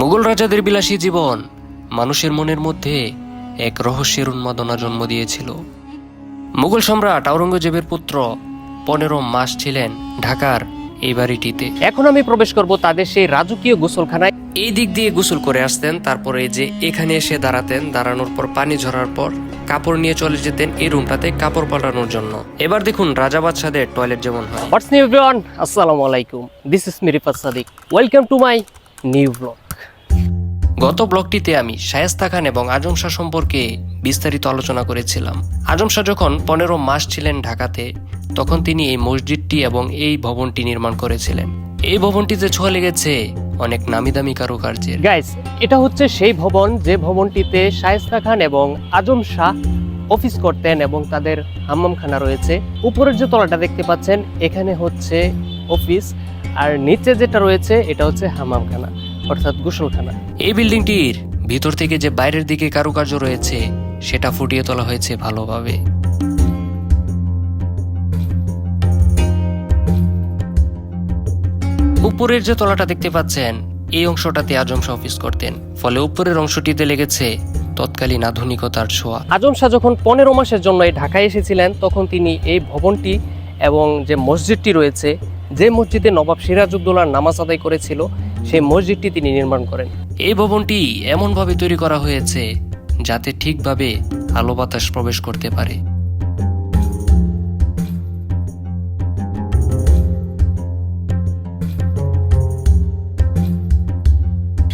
মুঘল রাজাদের বিলাসী জীবন মানুষের মনের মধ্যে এক রহস্যের উন্মাদনা জন্ম দিয়েছিল। মুঘল সম্রাট আওরঙ্গজেবের পুত্র পনেরো মাস ছিলেন ঢাকার এই বাড়িটিতে। এখন আমি প্রবেশ করব তাদের সেই রাজকীয় গোসলখানায়। এই দিক দিয়ে গোসল করে আসতেন তারপরে যে এখানে এসে দাঁড়াতেন দাঁড়ানোর পর পানি ঝরার পর কাপড় নিয়ে চলে যেতেন এই রুমটাতে কাপড় পাল্টানোর জন্য। এবার দেখুন রাজা বাদশাদের টয়লেট যেমন হয়। হোয়াটস নিউ আসসালামু আলাইকুম। This is Mirifat Sadiq welcome to my new blog গত ব্লগটিতে আমি শায়েস্তা খান এবং আজম শাহ সম্পর্কে বিস্তারিত আলোচনা করেছিলাম। আজম শাহ যখন পনেরো মাস ছিলেন ঢাকাতে, তখন তিনি এই মসজিদটি এবং এই ভবনটি নির্মাণ করেছিলেন। এই ভবনটিতে ছোঁয়া লেগেছে, অনেক নামি দামি কারুকার্যের। গাইস এটা হচ্ছে সেই ভবন যে ভবনটিতে শায়েস্তা খান এবং আজম শাহ অফিস করতেন এবং তাদের হাম্মামখানা রয়েছে। উপরের যে তলাটা দেখতে পাচ্ছেন, এখানে হচ্ছে অফিস। আর নিচে যেটা রয়েছে, এটা হচ্ছে হাম্মামখানা। অর্থাৎ গোসলখানা। এই বিল্ডিংটির ভিতর থেকে যে বাইরের দিকে কারুকার্য রয়েছে সেটা ফুটিয়ে তোলা হয়েছে ভালোভাবে। উপরের যে তলাটা দেখতে পাচ্ছেন এই অংশটাতে আজম শাহ অফিস করতেন। ফলে উপরের অংশটিতে লেগেছে তৎকালীন আধুনিকতার ছোঁয়া। আজম শাহ যখন পনেরো মাসের জন্য এই ঢাকায় এসেছিলেন তখন তিনি এই ভবনটি এবং যে মসজিদটি রয়েছে যে মসজিদে নবাব সিরাজউদ্দৌলার নামাজ আদায় করেছিল সেই মসজিদটি তিনি নির্মাণ করেন। এই ভবনটি এমনভাবে তৈরি করা হয়েছে যাতে ঠিকভাবে আলো বাতাস প্রবেশ করতে পারে।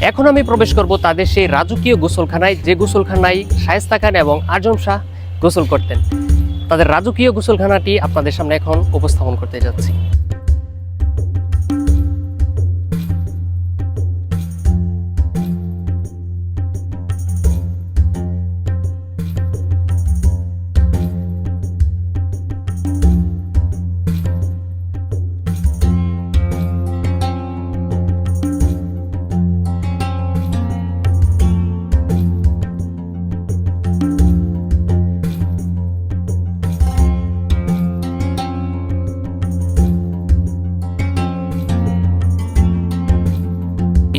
এখন আমি প্রবেশ করব তাদের সেই রাজকীয় গোসলখানায় যে গোসলখানায় শায়েস্তা খান এবং আজম শাহ গোসল করতেন। তাদের রাজকীয় গোসলখানাটি আপনাদের সামনে এখন উপস্থাপন করতে যাচ্ছি।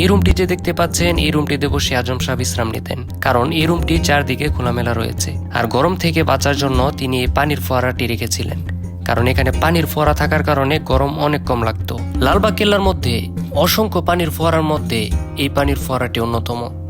এই রুমটি যে দেখতে পাচ্ছেন, এই রুমটিতে বসে আজম শাহ বিশ্রাম নিতেন। কারণ এই রুমটি চারদিকে খোলামেলা রয়েছে। আর গরম থেকে বাঁচার জন্য তিনি এই পানির ফোয়ারাটি রেখেছিলেন। কারণ এখানে পানির ফোয়ারা থাকার কারণে গরম অনেক কম লাগতো। লালবাগ কেল্লার মধ্যে অসংখ্য পানির ফোয়ারার মধ্যে এই পানির ফোয়ারাটি অন্যতম।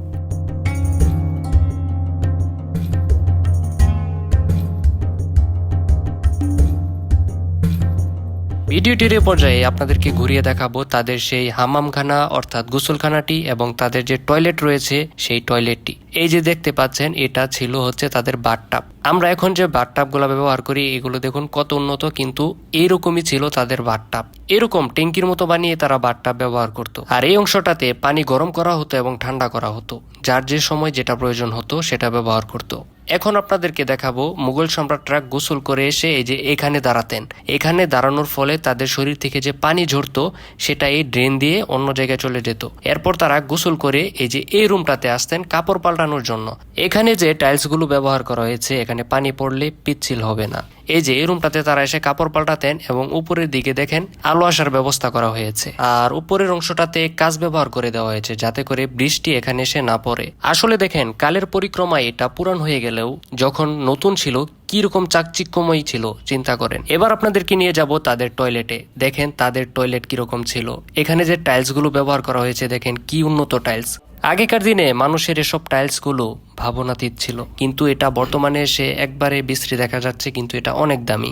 ভিডিওটির পর্যায়ে আপনাদেরকে ঘুরিয়ে দেখাবো তাদের সেই হামামখানা, অর্থাৎ গোসলখানাটি এবং তাদের যে টয়লেট রয়েছে সেই টয়লেটটি। এই যে দেখতে পাচ্ছেন, এটা ছিল হচ্ছে তাদের বাথটাব। আমরা এখন যে বাথটাবগুলো ব্যবহার করি, এগুলো দেখুন কত উন্নত, কিন্তু এইরকমই ছিল তাদের বাথটাব। এরকম ট্যাঙ্কির মতো বানিয়ে তারা বাথটাব ব্যবহার করত। আর এই অংশটাতে পানি গরম করা হতো এবং ঠান্ডা করা হতো। যার যে সময় যেটা প্রয়োজন হতো, সেটা ব্যবহার করত। এখন আপনাদেরকে দেখাবো মুঘল সম্রাটরা গোসল করে এসে এই যে এখানে দাঁড়াতেন। এখানে দাঁড়ানোর ফলে তাদের শরীর থেকে যে পানি ঝরতো, সেটা এই ড্রেন দিয়ে অন্য জায়গায় চলে যেত। এরপর তারা গোসল করে এই যে এই রুমটাতে আসতেন কাপড় পাল্টানোর জন্য। এখানে যে টাইলসগুলো ব্যবহার করা হয়েছে, এখানে পানি পড়লে পিচ্ছিল হবে না। এই যে এই রুমটাতে তারা এসে কাপড় পাল্টাতেন এবং উপরের দিকে দেখেন আলো আসার ব্যবস্থা করা হয়েছে। আর উপরের অংশটাতে কাজ ব্যবহার করে দেওয়া হয়েছে, যাতে করে বৃষ্টি এখানে এসে না পড়ে। আসলে দেখেন, কালের পরিক্রমায় এটা পূরণ হয়ে গেলেও যখন নতুন ছিল, কীরকম চাকচিক্যময় ছিল, চিন্তা করেন। এবার আপনাদেরকে নিয়ে যাব তাদের টয়লেটে। দেখেন তাদের টয়লেট কীরকম ছিল। এখানে যে টাইলসগুলো ব্যবহার করা হয়েছে, দেখেন কি উন্নত টাইলস। আগেকার দিনে মানুষের এসব টাইলসগুলো ভাবনাতীত ছিল। কিন্তু এটা বর্তমানে এসে একবারে বিশ্রী দেখা যাচ্ছে, কিন্তু এটা অনেক দামি।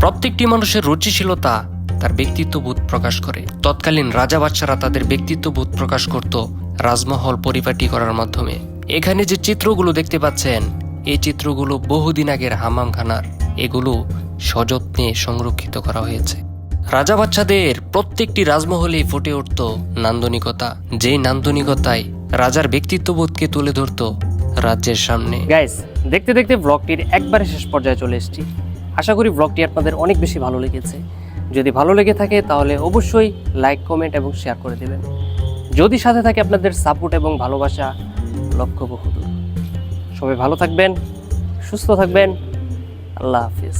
প্রত্যেকটি মানুষের রুচিশীলতা তার ব্যক্তিত্ববোধ প্রকাশ করে। তৎকালীন রাজা বাচ্চারা তাদের ব্যক্তিত্ববোধ প্রকাশ করত রাজমহল পরিপাটি করার মাধ্যমে। এখানে যে চিত্রগুলো দেখতে পাচ্ছেন, এই চিত্রগুলো বহুদিন আগের হামামখানার। এগুলো সযত্নে সংরক্ষিত করা হয়েছে। রাজা বাচ্চাদের প্রত্যেকটি রাজমহলেই ফুটে উঠত নান্দনিকতা। যেই নান্দনিকতায় রাজার ব্যক্তিত্ববোধকে তুলে ধরত রাজ্যের সামনে। গাইস দেখতে দেখতে ব্লগটির একবারে শেষ পর্যায়ে চলে এসেছি। আশা করি ব্লগটি আপনাদের অনেক বেশি ভালো লেগেছে। যদি ভালো লেগে থাকে, তাহলে অবশ্যই লাইক কমেন্ট এবং শেয়ার করে দেবেন। যদি সাথে থাকে আপনাদের সাপোর্ট এবং ভালোবাসা লক্ষ্য বহুদূর সবাই ভালো থাকবেন সুস্থ থাকবেন। আল্লাহ হাফিজ।